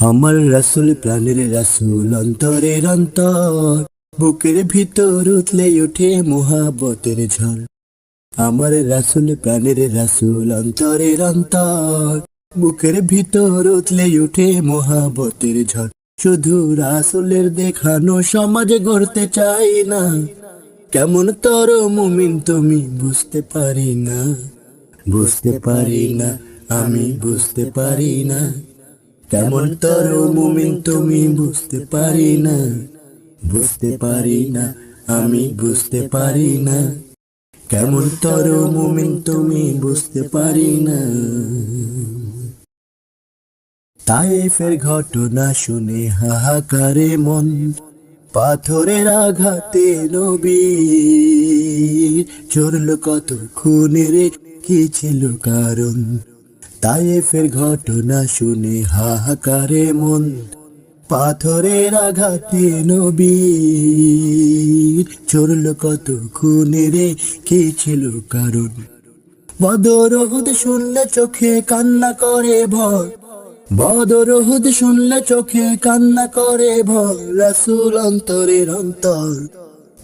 আমার রাসুল প্রাণের রাসুল, অন্তরের অন্তর। বুকের ভিতর উতলে ওঠে মোহাবতের ঝড়। আমার রাসুল প্রাণের রাসুল, অন্তরের অন্তর। বুকের ভিতর উতলে ওঠে মোহাবতের ঝড়। শুধু রাসুলের দেখানো সমাজ গড়তে চাই না। কেমন তর মুমিন তুমি বুঝতে পারি না। বুঝতে পারি না, আমি বুঝতে পারি না। কেমন তর মুমিন তুমি বুঝতে পারি না। বুঝতে পারি না, আমি বুঝতে পারি না। কেমন তর মুমিন তুমি বুঝতে পারি না। তাইফের ঘটনা শুনে হাহাকারে মন, পাথরের আঘাতে নবী চড়ল কত খুনের কি ছিল কারণ? তাইফের ঘটনা শুনে হাহাকারে মন। পাথরের আঘাতে নবী চড়ল কত খুনের কি ছিল কারণ? বদরহুদ শুনলে চোখে কান্না করে ভয়। বদরহুদ শুনলে চোখে কান্না করে ভয়। রাসুল অন্তরের অন্তর।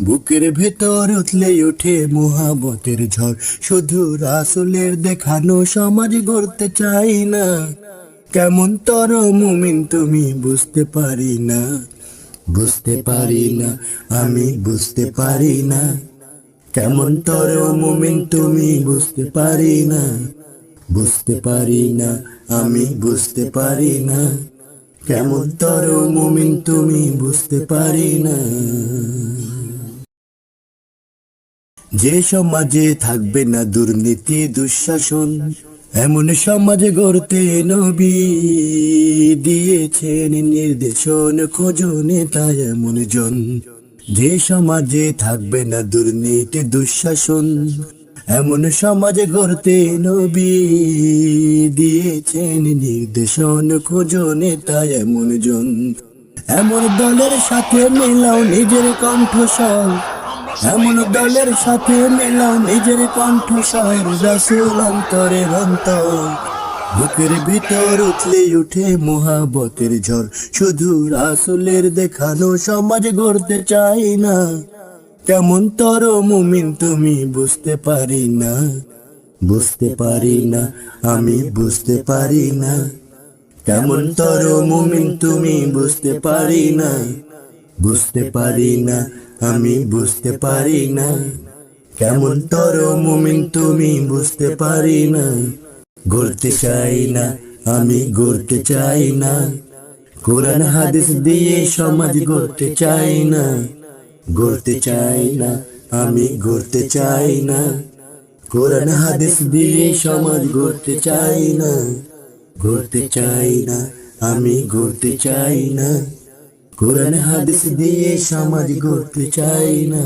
বুকের ভেতর উঠলে ওঠে মোহাবতের ঝড়। শুধু রাসুলের দেখানো সমাজ গড়তে চাই না। কেমন তর মুমিন তুমি বুঝতে পারি না। বুঝতে পারি না, আমি বুঝতে পারি না। কেমন তর মুমিন তুমি বুঝতে পারি না। বুঝতে পারি না, আমি বুঝতে পারি না। কেমন তর মুমিন তুমি বুঝতে পারি না। যে সমাজে থাকবে না দুর্নীতি, দুঃশাসন, এমন সমাজে গড়তে নবী দিয়েছেন নির্দেশন খোঁজনে তাই এমন জন। যে সমাজে থাকবে না দুর্নীতি, দুঃশাসন, এমন সমাজে গড়তে নবী দিয়েছেন নির্দেশন খোঁজনে তাই এমন জন। এমন দলের সাথে মেলাও নিজের কণ্ঠস্বর এমন দলের সাথে মেলাও নিজের কণ্ঠস্বর রাসুল অন্তরের অন্তর। বুকের ভিতর উঠলে উঠে মোহাবতের ঝড়। শুধু রাসুলের দেখানো সমাজ গড়তে চাই না। কেমন তর মুমিন তুমি বুঝতে পারি না। বুঝতে পারি না, আমি বুঝতে পারি না। কেমন তর মুমিন তুমি বুঝতে পারি না। বুঝতে পারি না, আমি বুঝতে পারি না। কেমন তর মুমিন তুমি বুঝতে পারি না। ঘুরতে চাই না, আমি ঘুরতে চাই না। কোরআন হাদিস দিয়ে সমাজ গড়তে চাই না। গড়তে চাই না, আমি গড়তে চাই না। কোরআন হাদিস দিয়ে সমাজ গড়তে চাই না। গড়তে চাই না, আমি গড়তে চাই না। কোরআন হাদিস দিয়ে সমাজ গড়তে চাই না।